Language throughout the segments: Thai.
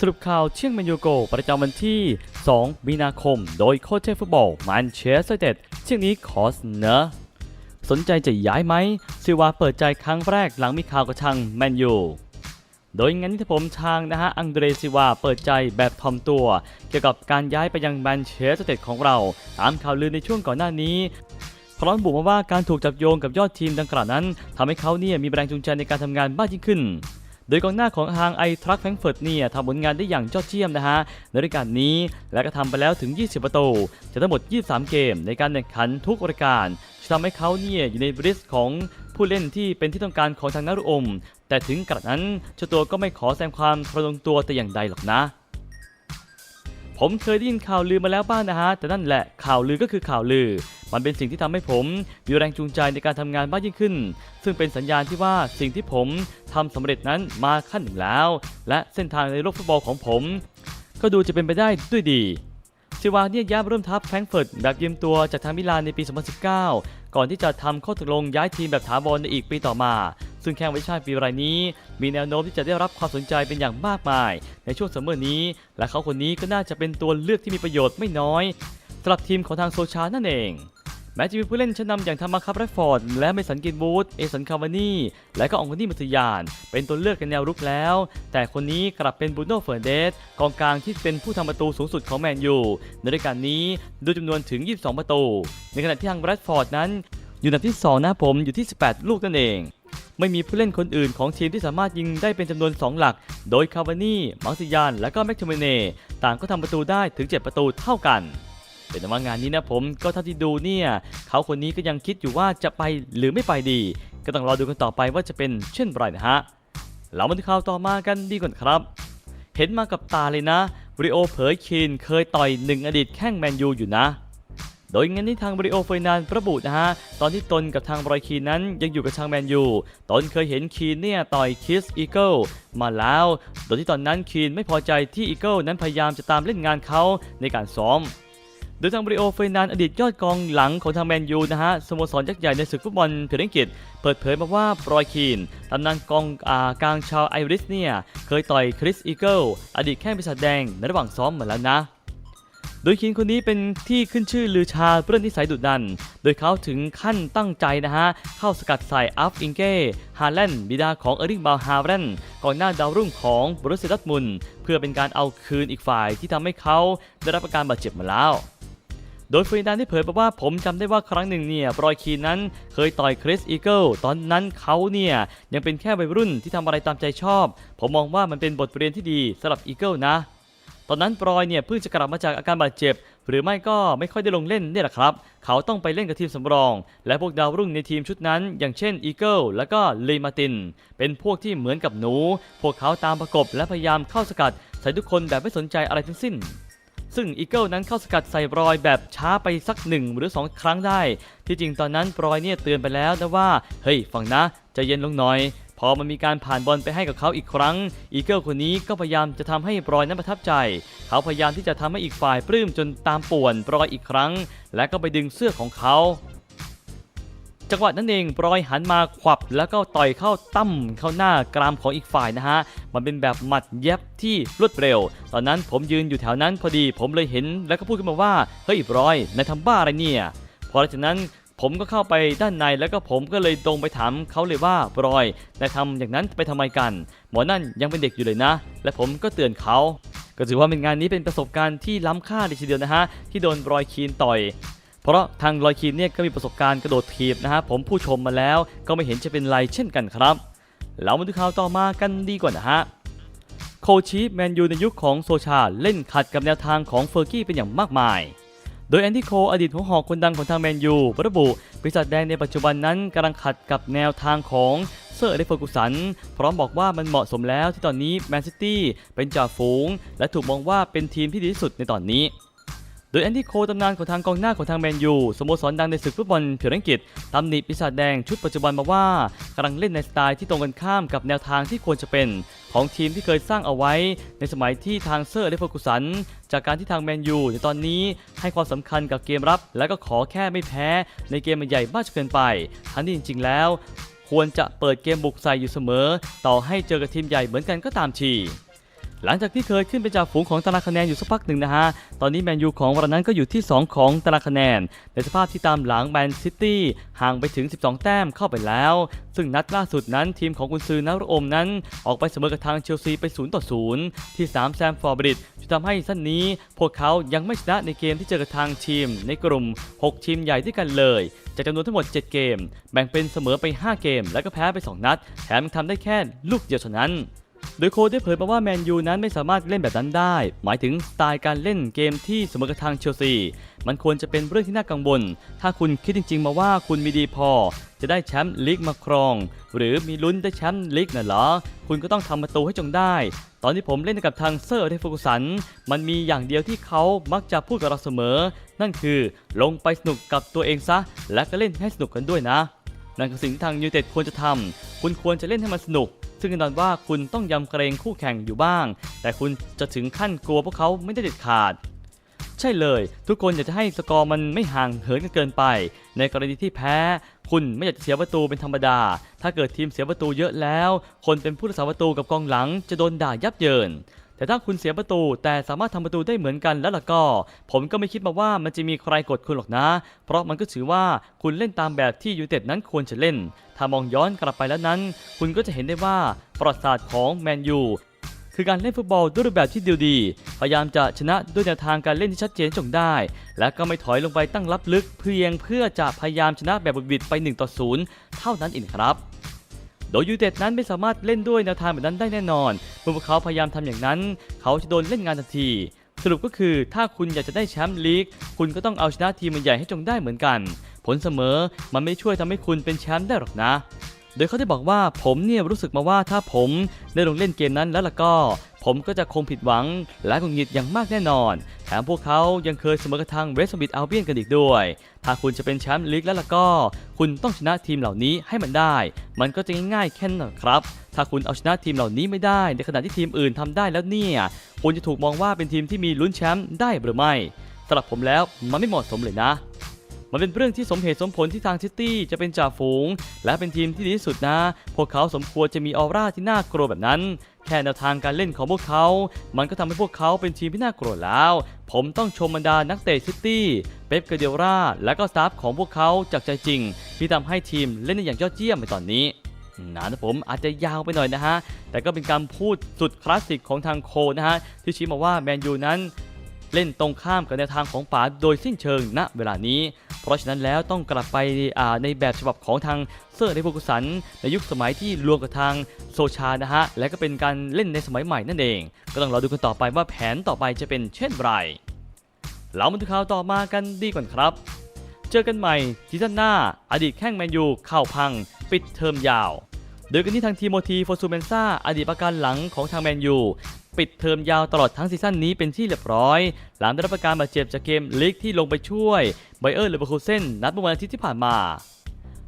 สรุปข่าวเชียงแมนยูโก ประจำวันที่ 2 มีนาคม โดยโค้ชเทฟุตบอลแมนเชสเตอร์เต็ดเชียงนี้ขอเสนอสนใจจะย้ายไหมซิวาเปิดใจครั้งแรกหลังมีข่าวกระชังแมนยูโดยงานนี้ที่ผมทางนะฮะอังเดรซิวาเปิดใจแบบทอมตัว เกี่ยวกับการย้ายไปยังแมนเชสเตอร์เต็ดของเรา ตามข่าวลือในช่วงก่อนหน้านี้พร้อมบุกมาว่าการถูกจับโยงกับยอดทีมดังกล่าวนั้นทำให้เขาเนี่ยมีแรงจูงใจในการทำงานมากยิ่งขึ้น โดยกองหน้าของทางไอทรักแฟรงเฟิร์ตเนี่ยทำผลงานได้อย่างยอดเยี่ยมนะฮะในรายการนี้และก็ทำไปแล้วถึง 20 ประตูจากทั้งหมด 23 เกม ในการแข่งขันทุกรายการทำให้เขาเนี่ยอยู่ในบริสของผู้เล่นที่เป็นที่ต้องการของทางนารุอม แต่ถึงกระนั้นเจ้าตัวก็ไม่ขอแสดงความทรนงตัวแต่อย่างใดหรอกนะ ผมเคยได้ยินข่าวลือมาแล้วบ้างนะฮะ แต่นั่นแหละข่าวลือก็คือข่าวลือ มันเป็นสิ่งที่ทำให้ผมมีแรงจูงใจในการทำงานมากยิ่งขึ้น ซึ่งเป็นสัญญาณที่ว่าสิ่งที่ผมทำสำเร็จนั้นมาขั้นหนึ่งแล้ว และเส้นทางในโลกฟุตบอลของผม ก็ดูจะเป็นไปได้ด้วยดี ซิวาเนี่ยย้ายมาร่วมทัพแฟรงก์เฟิร์ตแบบยืมตัวจากทางมิลานในปี 2019 ก่อนที่จะทำข้อตกลงย้ายทีมแบบถาวรในอีกปีต่อมา ซึ่งแข้งวิชาปีรายนี้ มีแนวโน้มที่จะได้รับความสนใจเป็นอย่างมากมาย ในช่วงซัมเมอร์นี้ และเขาคนนี้ก็น่าจะเป็นตัวเลือกที่มีประโยชน์ไม่น้อยสำหรับทีมของทางโซชานั่นเอง แม้จะมีผู้เล่นชั้นนำอย่างธรรมาคับแรดฟอร์ดและเมสันกินบูธเอสันคาวานีและก็องคนี่มัตยาน เป็นตัวเลือกกันแนวรุกแล้ว แต่คนนี้กลับเป็นบูโน่เฟอร์เดสกองกลางที่เป็นผู้ทำประตูสูงสุดของแมนยูในรายการนี้ด้วยจำนวนถึง 22 ประตู ในขณะที่ทางแรดฟอร์ดนั้น อยู่อันดับที่ 2 นะผมอยู่ที่ 18 ลูกนั่นเองไม่มีผู้เล่นคนอื่นของทีมที่สามารถยิงได้เป็นจำนวน 2 หลัก โดยคาวานี่ มังซิยาน และก็แม็กโทเมเน่ ต่างก็ทำประตูได้ถึง 7 ประตูเท่ากัน เป็นว่างานนี้นะผมก็เท่าที่ดูเนี่ยเขาคนนี้ก็ยังคิดอยู่ว่าจะไปหรือไม่ไปดี ก็ต้องรอดูกันต่อไปว่าจะเป็นเช่นไรนะฮะเรามาดูข่าวต่อมากันดีก่อนครับ เห็นมากับตาเลยนะบริโอเผยคีนเคยต่อยหนึ่งอดีตแข้งแมนยูอยู่นะ โดยงานนี้ทางบริโอเฟยนานระบุนะฮะตอนที่ตนกับทางบรอยคีนนั้นยังอยู่กับทางแมนยูตนเคยเห็นคีนเนี่ยต่อยคิสอีเกิลมาแล้ว โดยที่ตอนนั้นคีนไม่พอใจที่อีเกิลนั้นพยายามจะตามเล่นงานเขาในการซ้อม โดยทางบริโอเฟยนานอดีตยอดกองหลังของทางแมนยูนะฮะสโมสรยักษ์ใหญ่ในศึกฟุตบอลเพรียงกิจเปิดเผยมาว่าบรอยคีนตำนานกองอากลางชาวไอริสเนี่ยเคยต่อยคริสอีเกิลอดีตแข้งปีศาจแดงในระหว่างซ้อมมาแล้วนะโดยคินคนนี้เป็นที่ขึ้นชื่อลือชาเรื่องนิสัยดุดัน โดยเขาถึงขั้นตั้งใจนะฮะ เข้าสกัดใส่อัฟอิงเก้ ฮาแลนด์บิดาของเอริงบาฮาแรนก่อนหน้าดาวรุ่งของบรุสเซียดอร์มุน เพื่อเป็นการเอาคืนอีกฝ่ายที่ทำให้เขาได้รับอาการบาดเจ็บมาแล้ว โดยฟรีดานได้เผยมาว่าผมจำได้ว่าครั้งหนึ่งเนี่ยบรอยคีนนั้นเคยต่อยคริสอีเกิลตอนนั้นเขาเนี่ยยังเป็นแค่วัยรุ่นที่ทำอะไรตามใจชอบ ผมมองว่ามันเป็นบทเรียนที่ดีสำหรับอีเกิลนะ ตอนนั้นบรอยเนี่ยเพิ่งจะกลับมาจากอาการบาดเจ็บ หรือไม่ก็ไม่ค่อยได้ลงเล่นเนี่ยแหละครับ เขาต้องไปเล่นกับทีมสำรอง และพวกดาวรุ่งในทีมชุดนั้น อย่างเช่นอีเกิลและก็เลมาติน เป็นพวกที่เหมือนกับหนู พวกเขาตามประกบและพยายามเข้าสกัดใส่ทุกคนแบบไม่สนใจอะไรทั้งสิ้น ซึ่งอีเกิลนั้นเข้าสกัดใส่บรอยแบบช้าไปสักหนึ่งหรือ 2 ครั้งได้ ที่จริงตอนนั้นบรอยเนี่ยเตือนไปแล้วนะว่า เฮ้ยฟังนะจะเย็นลงหน่อย พอมันมีการผ่านบอลไปให้กับเขาอีกครั้ง อีเกิลคนนี้ก็พยายามจะทำให้บรอยนั้นประทับใจ เขาพยายามที่จะทำให้อีกฝ่ายปลื้มจนตามป่วนบรอยอีกครั้ง และก็ไปดึงเสื้อของเขา จังหวะนั้นเองบรอยหันมาขวับแล้วก็ต่อยเข้าตั้มเข้าหน้ากรามของอีกฝ่ายนะฮะ มันเป็นแบบหมัดเย็บที่รวดเร็ว ตอนนั้นผมยืนอยู่แถวนั้นพอดีผมเลยเห็นแล้วก็พูดขึ้นมาว่า เฮ้ยบรอยนายทำบ้าอะไรเนี่ยพอหลังจากนั้นผมก็เข้าไปด้านในแล้วก็ผมก็เลยตรงไปถามเขาเลยว่าบรอยนายทำอย่างนั้นไปทำไมกัน หมอนั่นยังเป็นเด็กอยู่เลยนะ และผมก็เตือนเขาก็ถือว่าเป็นงานนี้เป็นประสบการณ์ที่ล้ำค่าเลยทีเดียวนะฮะที่โดนบรอยคีนต่อย เพราะทางลอยคีนเนี่ยก็มีประสบการณ์กระโดดถีบนะฮะผมผู้ชมมาแล้วก็ไม่เห็นจะเป็นไรเช่นกันครับเรามาดูข่าวต่อมากันดีกว่านะฮะโคชีแมนยูในยุคของโซชาเล่นขัดกับแนวทางของเฟอร์กี้เป็นอย่างมากมาย โดยแอนดี้โคอดีตหัวหอกคนดังของทางแมนยูระบุปีศาจแดงในปัจจุบันนั้นกำลังขัดกับแนวทางของเซอร์เล็กเฟอร์กุสัน พร้อมบอกว่ามันเหมาะสมแล้วที่ตอนนี้แมนซิตี้เป็นจ่าฝูง และถูกมองว่าเป็นทีมที่ดีที่สุดในตอนนี้ ดยแอนดี้โคตำนานของทางกองหน้าของทางแมนยูสโมสรดังในศึกฟุตบอลเพียงอังกฤษตำหนิปีศาจแดงชุดปัจจุบันมาว่ากำลังเล่นในสไตล์ที่ตรงกันข้ามกับแนวทางที่ควรจะเป็นของทีมที่เคยสร้างเอาไว้ ในสมัยที่ทางเซอร์อเล็กเฟอร์กุสัน จากการที่ทางแมนยูในตอนนี้ให้ความสำคัญกับเกมรับ และก็ขอแค่ไม่แพ้ในเกมใหญ่มากจนเกินไปทั้งที่จริง ๆ แล้ว ควรจะเปิดเกมบุกใส่อยู่เสมอ ต่อให้เจอกับทีมใหญ่เหมือนกันก็ตามที หลังจากที่เคยขึ้นไปจากฝูงของตารางคะแนนอยู่สักพักหนึ่งนะฮะ ตอนนี้แมนยูของวันนั้นก็อยู่ที่ 2 ของตารางคะแนน ในสภาพที่ตามหลังแมนซิตี้ห่างไปถึง 12 แต้มเข้าไปแล้ว ซึ่งนัดล่าสุดนั้นทีมของกุนซือนรอมนั้น ออกไปเสมอกับทางเชลซีไป 0 ต่อ 0 ที่ 3 แซมฟอร์บริดจนทำให้สั้นนี้ พวกเขายังไม่ชนะในเกมที่เจอกับทางทีม ในกลุ่ม 6 ทีมใหญ่ด้วยกันเลย จากจำนวนทั้งหมด 7 เกม แบ่งเป็นเสมอไป 5 เกม แล้วก็แพ้ไป 2 นัด แถมยังทำได้แค่ลูกเดียวเท่านั้น โดยโค้ชได้เผยมาว่าแมนยูนั้นไม่สามารถเล่นแบบนั้นได้ หมายถึงสไตล์การเล่นเกมที่สมกับทางเชลซี มันควรจะเป็นเรื่องที่น่ากังวล ถ้าคุณคิดจริง ๆ มาว่าคุณมีดีพอ จะได้แชมป์ลีกมาครอง หรือมีลุ้นได้แชมป์ลีกน่ะเหรอ คุณก็ต้องทำประตูให้จงได้ ตอนที่ผมเล่นกับทางเซอร์เทฟกุสัน มันมีอย่างเดียวที่เขามักจะพูดกับเราเสมอ นั่นคือลงไปสนุกกับตัวเองซะ และก็เล่นให้สนุกกันด้วยนะ นั่นคือสิ่งที่ทางยูเต็ดควรจะทำคุณควรจะเล่นให้มันสนุก ซึ่งแน่นอนว่าคุณต้องยำเกรงคู่แข่งอยู่บ้าง แต่คุณจะถึงขั้นกลัวพวกเขาไม่ได้เด็ดขาด ใช่เลย ทุกคนอยากจะให้สกอร์มันไม่ห่างเหินกันเกินไป ในกรณีที่แพ้ คุณไม่อยากจะเสียประตูเป็นธรรมดา ถ้าเกิดทีมเสียประตูเยอะแล้ว คนเป็นผู้รักษาประตูกับกองหลังจะโดนด่ายับเยิน แต่ถ้าคุณเสียประตูแต่สามารถทำประตูได้เหมือนกันแล้วล่ะก็ ผมก็ไม่คิดมาว่ามันจะมีใครกดคุณหรอกนะ เพราะมันก็ถือว่าคุณเล่นตามแบบที่ยูเต็ดนั้นควรจะเล่น ถ้ามองย้อนกลับไปแล้วนั้น คุณก็จะเห็นได้ว่าประวัติศาสตร์ของแมนยูคือการเล่นฟุตบอลด้วยรูปแบบที่ดีดีพยายามจะชนะด้วยแนวทางการเล่นที่ชัดเจนจงได้ และก็ไม่ถอยลงไปตั้งรับลึกเพียงเพื่อจะพยายามชนะแบบบุดบิดไป1ต่อ0เท่านั้นเองครับ โดยยูเต็ดนั้นไม่สามารถเล่นด้วยแนวทางแบบนั้นได้แน่นอนเมื่อพวกเขาพยายามทำอย่างนั้น เขาจะโดนเล่นงานทันที สรุปก็คือถ้าคุณอยากจะได้แชมป์ลีก คุณก็ต้องเอาชนะทีมใหญ่ให้จงได้เหมือนกัน ผลเสมอมันไม่ช่วยทำให้คุณเป็นแชมป์ได้หรอกนะโดยเขาได้บอกว่าผมเนี่ยรู้สึกมาว่าถ้าผมได้ลงเล่นเกมนั้นแล้วล่ะก็ ผมก็จะคงผิดหวังและคงหงิดอย่างมากแน่นอน แถมพวกเขายังเคยเสมอกับทางเวสต์บิดอัลเบียนกันอีกด้วย ถ้าคุณจะเป็นแชมป์ลีกแล้วล่ะก็ คุณต้องชนะทีมเหล่านี้ให้มันได้ มันก็จะง่ายๆแค่นั้นครับ ถ้าคุณเอาชนะทีมเหล่านี้ไม่ได้ ในขณะที่ทีมอื่นทำได้แล้วเนี่ยคุณจะถูกมองว่าเป็นทีมที่มีลุ้นแชมป์ได้หรือไม่สำหรับผมแล้วมันไม่เหมาะสมเลยนะ มันเป็นเรื่องที่สมเหตุสมผลที่ทางซิตี้จะเป็นจ่าฝูง และเป็นทีมที่ดีที่สุดนะ พวกเขาสมควรจะมีออร่าที่น่ากลัวแบบนั้น แค่แนวทางการเล่นของพวกเขา มันก็ทำให้พวกเขาเป็นทีมที่น่ากลัวแล้ว ผมต้องชมบรรดานักเตะซิตี้ เป๊ป เกเดียร่า และก็สตาฟของพวกเขาจากใจจริง ที่ทำให้ทีมเล่นได้อย่างยอดเยี่ยมในตอนนี้นะผมอาจจะยาวไปหน่อยนะฮะ แต่ก็เป็นการพูดสุดคลาสสิกของทางโคนะฮะ ที่ชี้มาว่าแมนยูนั้น เล่นตรงข้ามกับแนวทางของป๋าโดยสิ้นเชิงณเวลานี้ เพราะฉะนั้นแล้วต้องกลับไปในแบบฉบับของทางเซอร์เดฟกุสันในยุคสมัยที่รวมกับทางโซชานะฮะ และก็เป็นการเล่นในสมัยใหม่นั่นเอง ก็ต้องรอดูกันต่อไปว่าแผนต่อไปจะเป็นเช่นไรเรามาดูข่าวต่อมากันดีก่อนครับ เจอกันใหม่ซีซั่นหน้า อดีตแข้งแมนยูข้าวพัง ปิดเทอมยาว โดยกันที่ทางทีโมธีโฟซูเมนซาอดีตประกันหลังของทางแมนยูปิดเทอมยาวตลอดทั้งซีซั่นนี้เป็นที่เรียบร้อย หลังได้รับอาการบาดเจ็บจากเกมลีกที่ลงไปช่วยไบเออร์เลเวอร์คูเซนนัดเมื่อวันอาทิตย์ที่ผ่านมา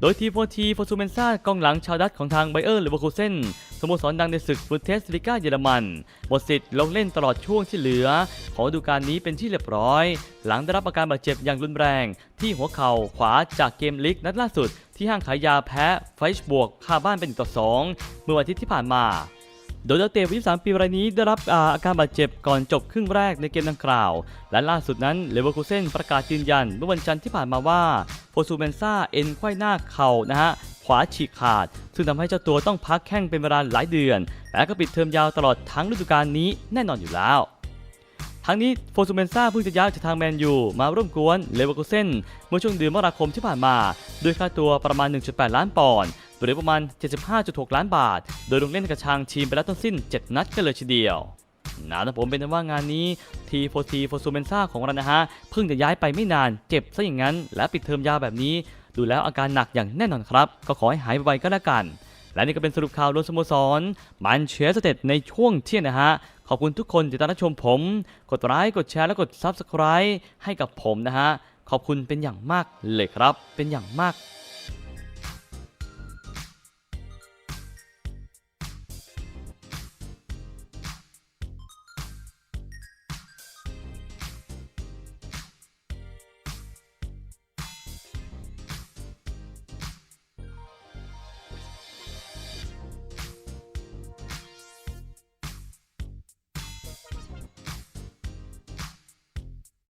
โดยทีโฟทีโฟซูเมนซากองหลังชาวดัตของทางไบเออร์เลเวอร์คูเซนสโมสรดังในศึกฟุตเทสลิก้าเยอรมันหมดสิทธิ์ลงเล่นตลอดช่วงที่เหลือ ของฤดูกาลนี้เป็นที่เรียบร้อย หลังได้รับอาการบาดเจ็บอย่างรุนแรง ที่หัวเข่าขวาจากเกมลีกนัดล่าสุด ที่ห้างขายยาแพ้ไฟชบวกคาบ้านเป็นต่อ 2 เมื่อวันอาทิตย์ที่ผ่านมา โดยนักเตะวัย23 ปีรายนี้ได้รับอาอาการบาดเจ็บก่อนจบครึ่งแรกในเกมดังกล่าว และล่าสุดนั้นเลเวอร์คูเซนประกาศยืนยันเมื่อวันจันทร์ที่ผ่านมาว่าโฟซูเมนซาเอ็นไขว้หน้าเข่านะฮะขวาฉีกขาด ซึ่งทำให้เจ้าตัวต้องพักแข้งเป็นเวลาหลายเดือน และก็ปิดเทอมยาวตลอดทั้งฤดูกาลนี้แน่นอนอยู่แล้ว ทั้งนี้โฟซูเมนซาเพิ่งจะย้ายจากทางแมนยูมาร่วมกวนเลเวอร์คูเซนเมื่อช่วงเดือนมกราคมที่ผ่านมา ด้วยค่าตัวประมาณ 1.8 ล้านปอนด์หรือประมาณ 75.6 ล้านบาท โดยลงเล่นกับทางทีมไปแล้วทั้งสิ้น 7 นัดกันเลยทีเดียวนะแต่ผมเป็นว่างานนี้ทีโฟทีโฟซูเมนซาของเรานะฮะเพิ่งจะย้ายไปไม่นานเจ็บซะอย่างนั้น และปิดเทอมยาวแบบนี้ ดูแล้วอาการหนักอย่างแน่นอนครับ ก็ขอให้หายไวก็แล้วกัน และนี่ก็เป็นสรุปข่าวรวมสโมสรมันเชสเต็ดในช่วงเที่ยงนะฮะ ขอบคุณทุกคนที่ติดตามรับชมผม กดไลค์กดแชร์และกด Subscribe ให้กับผมนะฮะ ขอบคุณเป็นอย่างมากเลยครับ เป็นอย่างมาก